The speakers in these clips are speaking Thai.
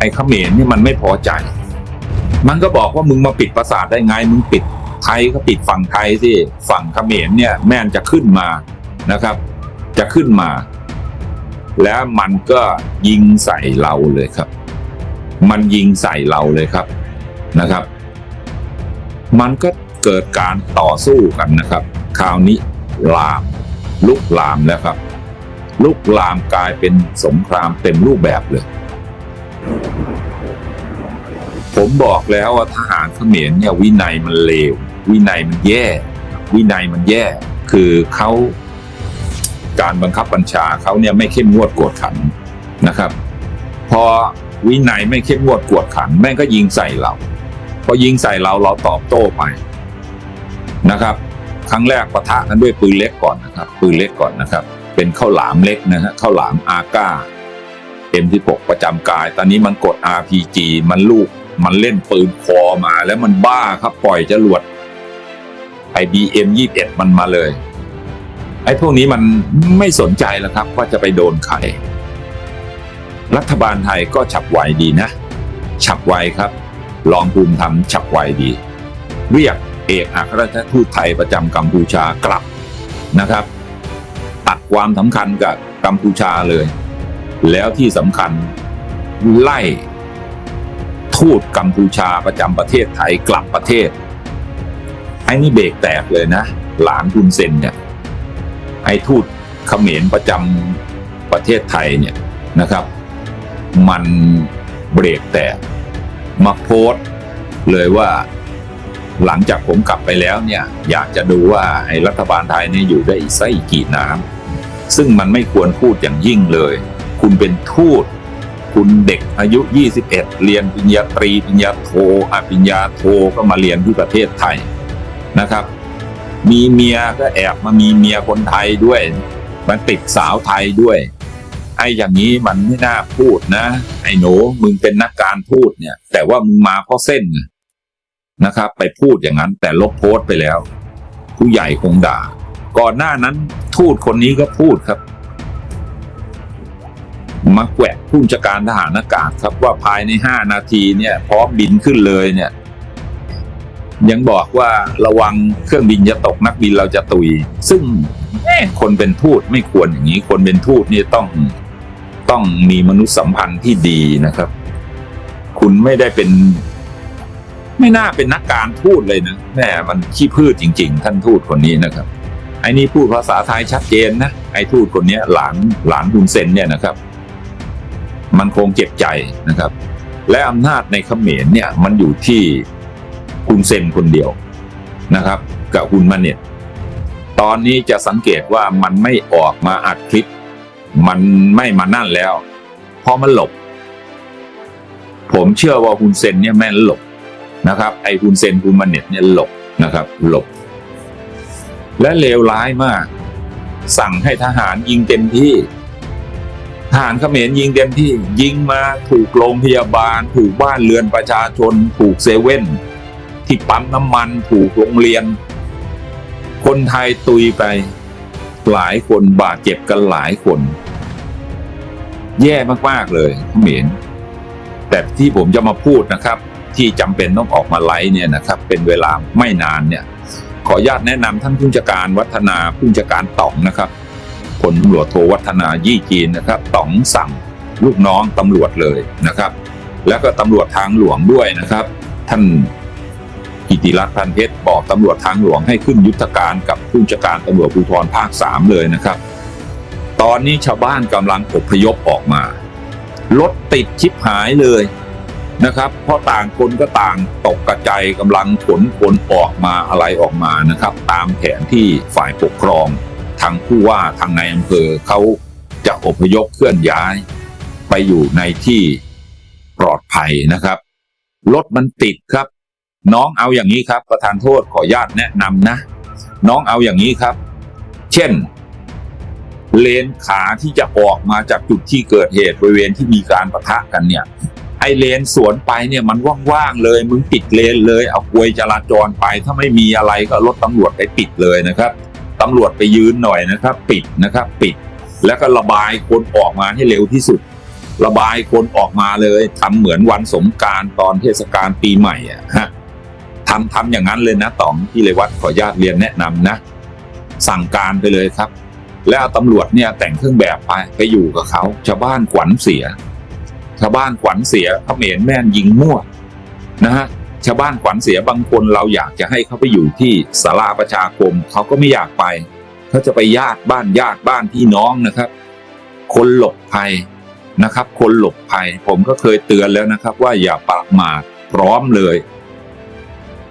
ไอ้เขมรนี่มันไม่พอใจ มันก็บอกว่ามึงมาปิดปราสาทได้ไง มึงปิดไทยก็ปิดฝั่งไทยสิฝั่งเขมรเนี่ยแม่นจะขึ้นมานะครับ จะขึ้นมา แล้วมันก็ยิงใส่เราเลยครับ มันยิงใส่เราเลยครับนะครับ มันก็เกิดการต่อสู้กันนะครับ คราวนี้ลามลุกลามแล้วครับ ลุกลามกลายเป็นสงครามเต็มรูปแบบเลย ผมบอกแล้วว่าทหารเขมรเนี่ยวินัยมันเลว วินัยมันแย่ วินัยมันแย่ คือเขาการบังคับบัญชาเขาเนี่ยไม่เข้มงวดกวดขันนะครับ พอวินัยไม่เข้มงวดกวดขัน แม่งก็ยิงใส่เรา พอยิงใส่เราเราตอบโต้ไปนะครับ ครั้งแรกปะทะกันด้วยปืนเล็กก่อนนะครับ ปืนเล็กก่อนนะครับ เป็นข้าวหลามเล็กนะฮะข้าวหลามอาก้า M16 ประจำกาย ตอนนี้มันกด RPG มันลูก มันเล่นปืนคอมาแล้วมันบ้าครับปล่อยจรวดไอ BM 21 มันมาเลย ไอ้พวกนี้มันไม่สนใจแล้วครับ ว่าจะไปโดนใคร รัฐบาลไทยก็ฉับไวดีนะ ฉับไวครับรองภูมิธรรมฉับไวดี เรียกเอกอัครราชทูตไทยประจำกัมพูชากลับนะครับ ตัดความสำคัญกับกัมพูชาเลย แล้วที่สำคัญไล่ ทูตกัมพูชาประจำประเทศไทยกลับประเทศ ไอ้นี่เบรกแตกเลยนะ หลานคุณเซนเนี่ย ไอ้ทูตเขมรประจำประเทศไทยเนี่ยนะครับ มันเบรกแตกมาโพสเลยว่าหลังจากผมกลับไปแล้วเนี่ย อยากจะดูว่าไอ้รัฐบาลไทยเนี่ยอยู่ได้อีกสักกี่น้ำซึ่งมันไม่ควรพูดอย่างยิ่งเลย คุณเป็นทูต คุณเด็กอายุ 21 เรียนปริญญาตรีปริญญาโทอปริญญาโทก็มาเรียนที่ประเทศไทยนะครับ มีเมียก็แอบมามีเมียคนไทยด้วยมันติดสาวไทยด้วย ไอ้อย่างนี้มันไม่น่าพูดนะ ไอ้หนูมึงเป็นนักการพูดเนี่ย แต่ว่ามึงมาเพราะเส้นนะครับ ไปพูดอย่างนั้นแต่ลบโพสต์ไปแล้ว ผู้ใหญ่คงด่า ก่อนหน้านั้นทูตคนนี้ก็พูดครับ มาแกวะผู้บัญชาการทหารอากาศครับว่าภายในห้านาทีเนี่ยพร้อมบินขึ้นเลยเนี่ย ยังบอกว่าระวังเครื่องบินจะตกนักบินเราจะตุย ซึ่งคนเป็นทูตไม่ควรอย่างนี้ คนเป็นทูตนี่ต้องต้องมีมนุษยสัมพันธ์ที่ดีนะครับ คุณไม่ได้เป็น ไม่น่าเป็นนักการทูตเลยนะแม่มันขี้พืชจริง ๆ ท่านทูตคนนี้นะครับไอ้นี่พูดภาษาไทยชัดเจนนะไอ้ทูตคนนี้หลานหลานคุณเซนเนี่ยนะครับ มันคงเจ็บใจนะครับ และอำนาจในเขมรเนี่ยมันอยู่ที่คุณเซนคนเดียวนะครับ กับคุณมาเน็ตตอนนี้จะสังเกตว่ามันไม่ออกมาอัดคลิป มันไม่มานั่นแล้วเพราะมันหลบ ผมเชื่อว่าคุณเซนเนี่ยแม่นหลบนะครับ ไอ้คุณเซนคุณมาเน็ตเนี่ยหลบนะครับ หลบ และเลวร้ายมาก สั่งให้ทหารยิงเต็มที่ ทหารเขมรยิงเต็มที่ยิงมาถูกโรงพยาบาล ถูกบ้านเรือนประชาชน ถูกเซเว่น ที่ปั๊มน้ำมันถูกโรงเรียน คนไทยตุยไปหลายคนบาดเจ็บกันหลายคน แย่มาก ๆ เลยเขมรแต่ที่ผมจะมาพูดนะครับ ที่จำเป็นต้องออกมาไลฟ์เนี่ยนะครับ เป็นเวลาไม่นานเนี่ย ขออนุญาตแนะนำท่านผู้จัดการวัฒนาผู้จัดการต่องนะครับ พลตำรวจโทวัฒนายี่จีนนะครับต่องสั่งลูกน้องตำรวจเลยนะครับ แล้วก็ตำรวจทางหลวงด้วยนะครับ ท่านกิติรัตน์พันเพชรบอกตำรวจทางหลวงให้ขึ้นยุทธการกับผู้จัดการตำรวจภูธรภาคสามเลยนะครับ ตอนนี้ชาวบ้านกำลังอพยพออกมารถติดชิบหายเลยนะครับ เพราะต่างคนก็ต่างตกกระจายกำลังขนคนออกมาอะไรออกมานะครับ ตามแผนที่ฝ่ายปกครอง ทางผู้ว่าทางในายอำเภอเขาจะอพยพเคลื่อนย้าย ไปอยู่ในที่ปลอดภัยนะครับ รถมันติดครับ น้องเอาอย่างนี้ครับ ประธานโทษขอญาตแนะนำนะ น้องเอาอย่างนี้ครับ เช่น เลนขาที่จะออกมาจากจุดที่เกิดเหตุบริเวณที่มีการประทะกันเนี่ยไอเลนสวนไปเนี่ยมันว่างๆเลย มึงปิดเลนเลย เอากลวยจราจรไป ถ้าไม่มีอะไรก็รถตำรวจไปปิดเลยนะครับ ตำรวจไปยืนหน่อยนะครับ ปิดนะครับ ปิด แล้วก็ระบายคนออกมาให้เร็วที่สุด ระบายคนออกมาเลยทำเหมือนวันสงการตอนเทศกาลปีใหม่อะฮะทำทำอย่างนั้นเลยนะต๋องที่เลยวัดขอญาตเรียนแนะนำนะ สั่งการไปเลยครับ แล้วตำรวจเนี่ยแต่งเครื่องแบบไปไปอยู่กับเขาชาวบ้านขวัญเสียชาวบ้านขวัญเสียเขมรแม่นยิงมั่วนะฮะ ชาวบ้านขวัญเสียบางคนเราอยากจะให้เขาไปอยู่ที่ศาลาประชาคมเขาก็ไม่อยากไปเขาจะไปญาติบ้านญาติบ้านพี่น้องนะครับ คนหลบภัยนะครับ คนหลบภัย ผมก็เคยเตือนแล้วนะครับ ว่าอย่าประมาพร้อมเลย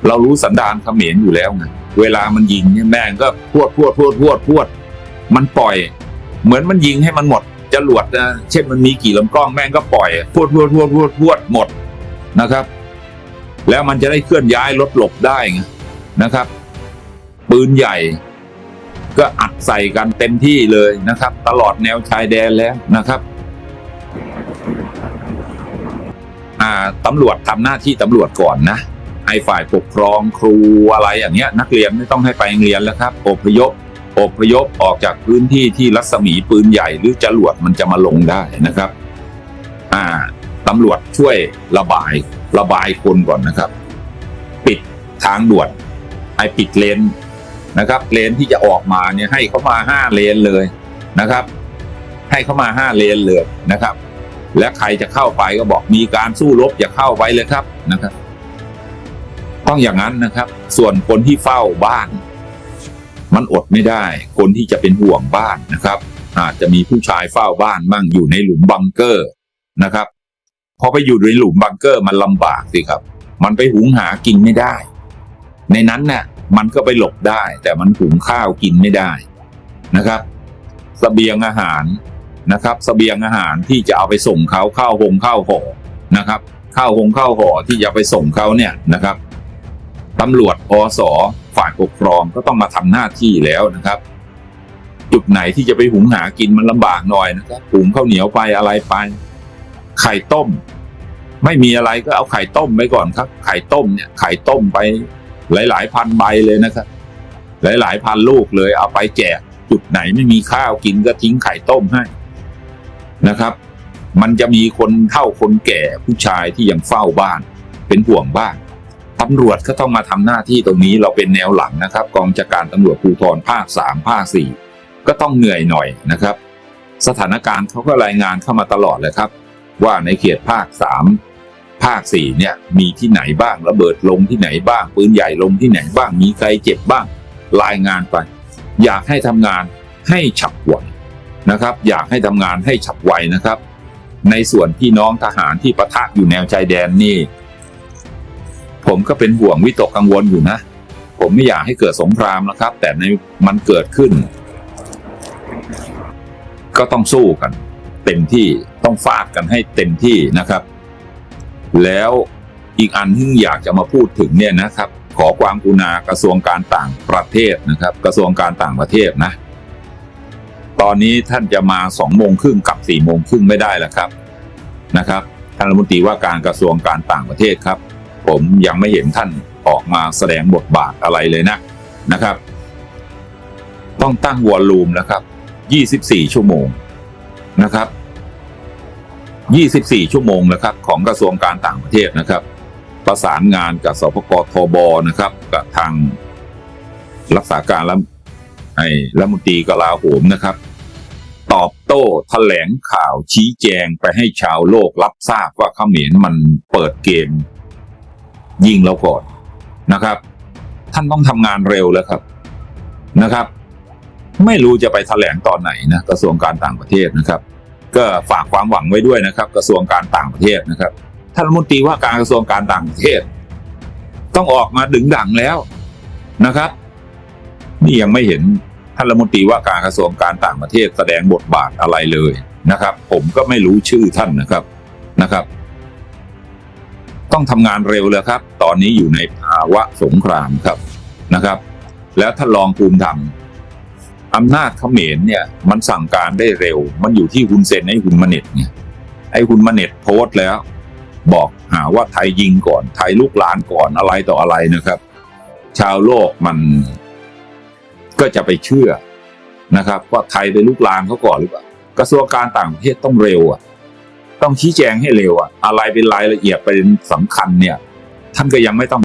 เรารู้สันดานเขมรอยู่แล้วไงเวลามันยิงเนี่ยแม่งก็พวดพวดพวดพวดพวด มันปล่อย เหมือนมันยิงให้มันหมดจรวดนะเช่นมันมีกี่ลำกล้องแม่งก็ปล่อยพวดพวดพวดพวดพวดหมดนะครับ แล้วมันจะได้เคลื่อนย้ายรถหลบได้นะครับ ปืนใหญ่ก็อัดใส่กันเต็มที่เลยนะครับ ตลอดแนวชายแดนแล้วนะครับตำรวจทำหน้าที่ตำรวจก่อนนะให้ฝ่ายปกครองครูอะไรอย่างเงี้ย นักเรียนไม่ต้องให้ไปเรียนแล้วครับอพยพอพยพออกจากพื้นที่ที่รัศมีปืนใหญ่หรือจรวดมันจะมาลงได้นะครับ อ่าตำรวจช่วยระบาย ระบายคนก่อนนะครับ ปิดทางด่วน ให้ปิดเลนนะครับ เลนที่จะออกมาเนี่ยให้เขามาห้าเลนเลยนะครับ ให้เขามาห้าเลนเลยนะครับ และใครจะเข้าไปก็บอกมีการสู้รบอย่าเข้าไปเลยครับนะครับ ต้องอย่างนั้นนะครับ ส่วนคนที่เฝ้าบ้าน มันอดไม่ได้ คนที่จะเป็นห่วงบ้านนะครับ อาจจะมีผู้ชายเฝ้าบ้านมั่งอยู่ในหลุมบังเกอร์นะครับ พอไปอยู่ในหลุมบังเกอร์มันลำบากสิครับ มันไปหุงหากินไม่ได้ ในนั้นเนี่ยมันก็ไปหลบได้ แต่มันหุงข้าวกินไม่ได้นะครับสเสบียงอาหารนะครับสเสบียงอาหารที่จะเอาไปส่งเขาข้าวหงข้าวห่อนะครับข้าวหงข้าวห่อที่จะไปส่งเขาเนี่ยนะครับตำรวจอสฝ่ายปกครองก็ต้องมาทำหน้าที่แล้วนะครับ จุดไหนที่จะไปหุงหากินมันลำบากหน่อยนะครับหุงข้าวเหนียวไปอะไรไป ไข่ต้ม ไม่มีอะไรก็เอาไข่ต้มไปก่อนครับ ไข่ต้มเนี่ยไข่ต้มไปหลาย ๆ พันใบเลยนะครับ หลาย ๆ พันลูกเลยเอาไปแจกจุดไหนไม่มีข้าวกินก็ทิ้งไข่ต้มให้นะครับ มันจะมีคนเฒ่าคนแก่ผู้ชายที่ยังเฝ้าบ้าน เป็นห่วงบ้านตำรวจก็ต้องมาทำหน้าที่ตรงนี้เราเป็นแนวหลังนะครับ กองจัดการตำรวจภูธรภาคสามภาคสี่ก็ต้องเหนื่อยหน่อยนะครับ สถานการณ์เขาก็รายงานเข้ามาตลอดเลยครับ ว่าในเขตภาคสามภาคสี่เนี่ยมีที่ไหนบ้างระเบิดลงที่ไหนบ้างปืนใหญ่ลงที่ไหนบ้างมีใครเจ็บบ้างรายงานไป อยากให้ทำงานให้ฉับไวนะครับ อยากให้ทำงานให้ฉับไวนะครับ ในส่วนพี่น้องทหารที่ประทะอยู่แนวชายแดนนี่ ผมก็เป็นห่วงวิตกกังวลอยู่นะ ผมไม่อยากให้เกิดสงครามนะครับ แต่ในมันเกิดขึ้น ก็ต้องสู้กัน เต็มที่ต้องฟาดกันให้เต็มที่นะครับ แล้วอีกอันที่อยากจะมาพูดถึงเนี่ยนะครับ ขอความกรุณากระทรวงการต่างประเทศนะครับ กระทรวงการต่างประเทศนะ ตอนนี้ท่านจะมาสองโมงครึ่งกับสี่โมงครึ่งไม่ได้แล้วครับนะครับท่านรัฐมนตรีว่าการกระทรวงการต่างประเทศครับ ผมยังไม่เห็นท่านออกมาแสดงบทบาทอะไรเลยนะนะครับ ต้องตั้งวอลลุ่มนะครับ 24 ชั่วโมง นะครับ 24 ชั่วโมงนะครับของกระทรวงการต่างประเทศนะครับ ประสานงานกับสปกทบนะครับกับทางรักษาการและไอ้รัฐมนตรีกลาโหมนะครับ ตอบโต้แถลงข่าวชี้แจงไปให้ชาวโลกรับทราบว่าเขมรมันเปิดเกม ยิงเราก่อนนะครับ ท่านต้องทำงานเร็วแล้วครับนะครับ ไม่รู้จะไปแถลงตอนไหนนะกระทรวงการต่างประเทศนะครับ ก็ฝากความหวังไว้ด้วยนะครับ กระทรวงการต่างประเทศนะครับท่านรัฐมนตรีว่าการกระทรวงการต่างประเทศ ต้องออกมาดึงดังแล้วนะครับ นี่ยังไม่เห็นท่านรัฐมนตรีว่าการกระทรวงการต่างประเทศแสดงบทบาทอะไรเลยนะครับ ผมก็ไม่รู้ชื่อท่านนะครับนะครับ ต้องทำงานเร็วเลยครับ ตอนนี้อยู่ในภาวะสงครามครับนะครับ แล้วท่านรองภูมิธรรม อำนาจเขมรเนี่ยมันสั่งการได้เร็ว มันอยู่ที่คุณเซนไอ้คุณมเน็ตเนี่ยไอ้คุณมเน็ตโพสต์แล้ว บอกหาว่าไทยยิงก่อนไทยลูกหลานก่อนอะไรต่ออะไรนะครับ ชาวโลกมันก็จะไปเชื่อนะครับว่าไทยเป็นลูกหลานเขาก่อนหรือเปล่ากระทรวงการต่างประเทศต้องเร็วอะ ต้องชี้แจงให้เร็วอะ อะไรเป็นรายละเอียดประเด็นสำคัญเนี่ย ท่านก็ยังไม่ต้อง